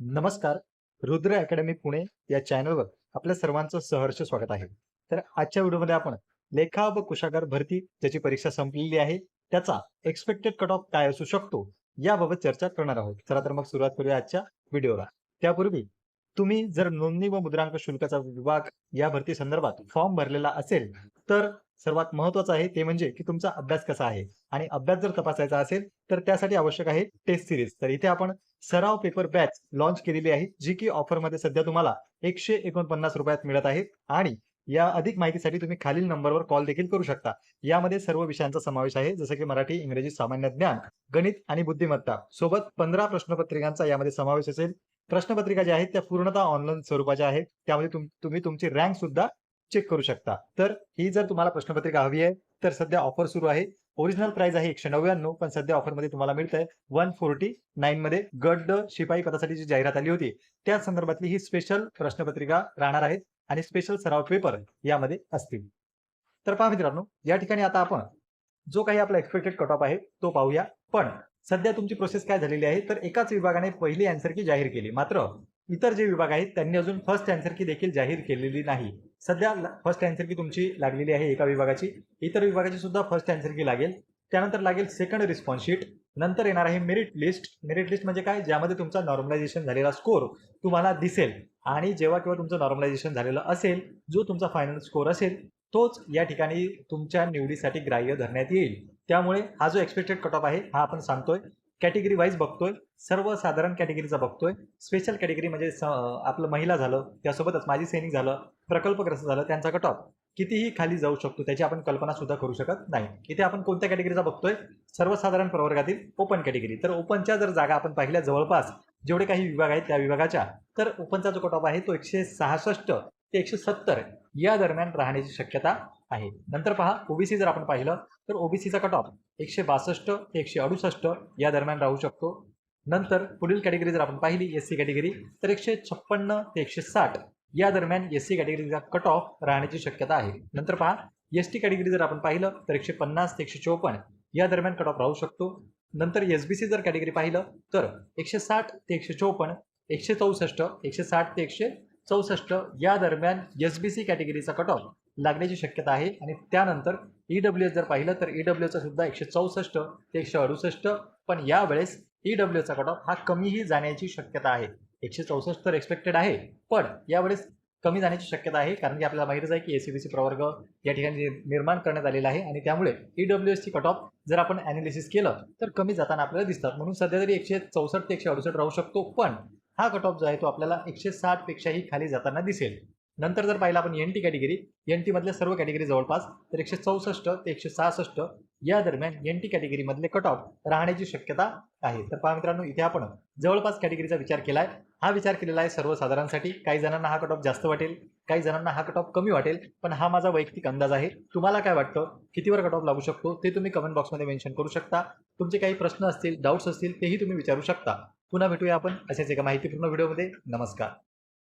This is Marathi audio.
नमस्कार रुद्र अकॅडमी पुणे या चॅनलवर आपल्या सर्वांचं सहर्ष स्वागत आहे. तर आजच्या व्हिडिओमध्ये आपण लेखा व कुशागार भरती ज्याची परीक्षा संपलेली आहे त्याचा एक्सपेक्टेड कट ऑफ काय असू शकतो याबाबत चर्चा करणार आहोत. चला तर मग सुरुवात करूया आजच्या व्हिडिओला. त्यापूर्वी तुम्ही जर नोंदणी व मुद्रांक शुल्काचा विभाग या भरती संदर्भात फॉर्म भरलेला असेल तर सर्वात महत्वाचं आहे ते म्हणजे की तुमचा अभ्यास कसा आहे? आणि अभ्यास जर तपासायचा असेल तर त्यासाठी आवश्यक आहे टेस्ट सिरीज. तर इथे आपण सराव पेपर बॅच लॉन्च केलेली आहे जी की ऑफरमध्ये सध्या तुम्हाला एकशे एकोणपन्नास रुपयात मिळत आहे. आणि या अधिक माहितीसाठी तुम्ही खालील नंबरवर कॉल देखील करू शकता. यामध्ये सर्व विषयांचा समावेश आहे जसं की मराठी इंग्रजी सामान्य ज्ञान गणित आणि बुद्धिमत्ता. सोबत पंधरा प्रश्नपत्रिकांचा यामध्ये समावेश असेल. प्रश्नपत्रिका ज्या आहेत त्या पूर्णतः ऑनलाईन स्वरूपाच्या आहेत. त्यामध्ये तुम- तुम्ही तुमची रँक सुद्धा चेक करू शकता. तर ही जर तुम्हाला प्रश्नपत्रिका हवी आहे तर सध्या ऑफर सुरू आहे. ओरिजिनल प्राइस आहे एकशे नव्याण्णव पण सध्या ऑफरमध्ये तुम्हाला मिळत आहे वन फोर्टी नाईन मध्ये गड शिपाई पदासाठी जी जाहिरात आली होती त्या संदर्भातली ही स्पेशल प्रश्नपत्रिका राहणार आहेत आणि स्पेशल सराव पेपर यामध्ये असतील. तर पहा मित्रांनो या ठिकाणी आता आपण जो काही आपला एक्सपेक्टेड कट ऑफ आहे तो पाहूया. पण सध्या तुमची प्रोसेस काय झालेली आहे तर एकाच विभागाने पहिली अँसर की जाहीर केली. मात्र इतर जे विभाग आहेत त्यांनी अजून फर्स्ट अँसर की देखील जाहीर केलेली नाही. सध्या फर्स्ट अँसर की तुमची लागलेली आहे एका विभागाची. इतर विभागाची सुद्धा फर्स्ट अँसर की लागेल. त्यानंतर लागेल सेकंड रिस्पॉन्स शीट नंतर येणार आहे मेरिट लिस्ट मेरिट लिस्ट म्हणजे काय? ज्यामध्ये तुमचा नॉर्मलायझेशन झालेला स्कोर तुम्हाला दिसेल. आणि जेव्हा केव्हा तुमचं नॉर्मलायझेशन झालेलं असेल जो तुमचा फायनल स्कोर असेल तोच या ठिकाणी तुमच्या निवडीसाठी ग्राह्य धरण्यात येईल. त्यामुळे हा जो एक्सपेक्टेड कट ऑफ आहे हा आपण सांगतोय. कॅटेगरी वाईज बघतोय सर्वसाधारण कॅटेगरीचा बघतोय. स्पेशल कॅटेगरी म्हणजे स- आपलं महिला झालं त्यासोबतच माजी सैनिक झालं प्रकल्पग्रस्त झालं त्यांचा कट ऑफ. कितीही खाली जाऊ शकतो त्याची आपण कल्पना सुद्धा करू शकत नाही. इथे आपण कोणत्या कॅटेगरीचा बघतोय? सर्वसाधारण प्रवर्गातील ओपन कॅटेगरी. तर ओपनच्या जर जागा आपण पाहिल्या जवळपास जेवढे काही विभाग आहेत त्या विभागाच्या तर ओपनचा जो कट ऑफ आहे तो एकशे सहासष्ट ते एकशे सत्तर या दरम्यान राहण्याची शक्यता आहे. नंतर पहा ओबीसी जर आपण पाहिलं तर ओबीसीचा कट ऑफ एकशे बासष्ट ते एकशे अडुसष्ट या दरम्यान राहू शकतो. नंतर पुढील कॅटेगरी जर आपण पाहिली एस सी कॅटेगरी तर एकशे छप्पन्न ते एकशे साठ या दरम्यान एस सी कॅटेगरीचा कट ऑफ राहण्याची शक्यता आहे. नंतर पहा एस टी कॅटेगरी जर आपण पाहिलं तर एकशे पन्नास ते एकशे चोपन्न या दरम्यान कट ऑफ राहू शकतो. नंतर एस बी सी जर कॅटेगरी पाहिलं तर एकशे साठ ते एकशे चोपन्न एकशे चौसष्ट एकशे साठ ते एकशे चौसष्ट या दरम्यान एस बी सी कॅटेगरीचा कट ऑफ लागण्याची शक्यता आहे. आणि त्यानंतर ई डब्ल्यू एस जर पाहिलं तर ई डब्ल्यूचा सुद्धा एकशे चौसष्ट ते एकशे अडुसष्ट. पण यावेळेस ई डब्ल्यूचा कट ऑफ हा कमीही जाण्याची शक्यता आहे. एकशे चौसष्ट तर एक्सपेक्टेड आहे. पण यावेळेस कमी जाण्याची शक्यता आहे. कारण की आपल्याला माहितीच आहे की एसीबीसी प्रवर्ग या ठिकाणी निर्माण करण्यात आलेला आहे. आणि त्यामुळे ई डब्ल्यू एसची कट ऑफ जर आपण अनालिसिस केलं तर कमी जाताना आपल्याला दिसतात. म्हणून सध्या तरी एकशे चौसष्ट ते एकशे अडुसष्ट राहू शकतो. पण हा कट ऑफ जो आहे तो आपल्याला एकशे साठ पेक्षाही खाली जाताना दिसेल. नंतर जर पाहिलं आपण एन टी कॅटेगरी एन टीमधल्या सर्व कॅटेगरी जवळपास तर एकशे चौसष्ट ते एकशे सहासष्ट या दरम्यान एन टी कॅटेगरीमधले कट ऑफ राहण्याची शक्यता आहे. तर पहा मित्रांनो इथे आपण जवळपास कॅटेगरीचा विचार केला आहे हा विचार केलेला आहे सर्वसाधारणसाठी. काही जणांना हा कट ऑफ जास्त वाटेल काही जणांना हा कट ऑफ कमी वाटेल पण हा माझा वैयक्तिक अंदाज आहे. तुम्हाला काय वाटतं? कितीवर कट ऑफ लागू शकतो? ते तुम्ही कमेंट बॉक्समध्ये मेन्शन करू शकता. तुमचे काही प्रश्न असतील डाऊट्स असतील तेही तुम्ही विचारू शकता. पुन्हा भेटूया आपण अशाच एका माहितीपूर्ण व्हिडिओमध्ये. नमस्कार.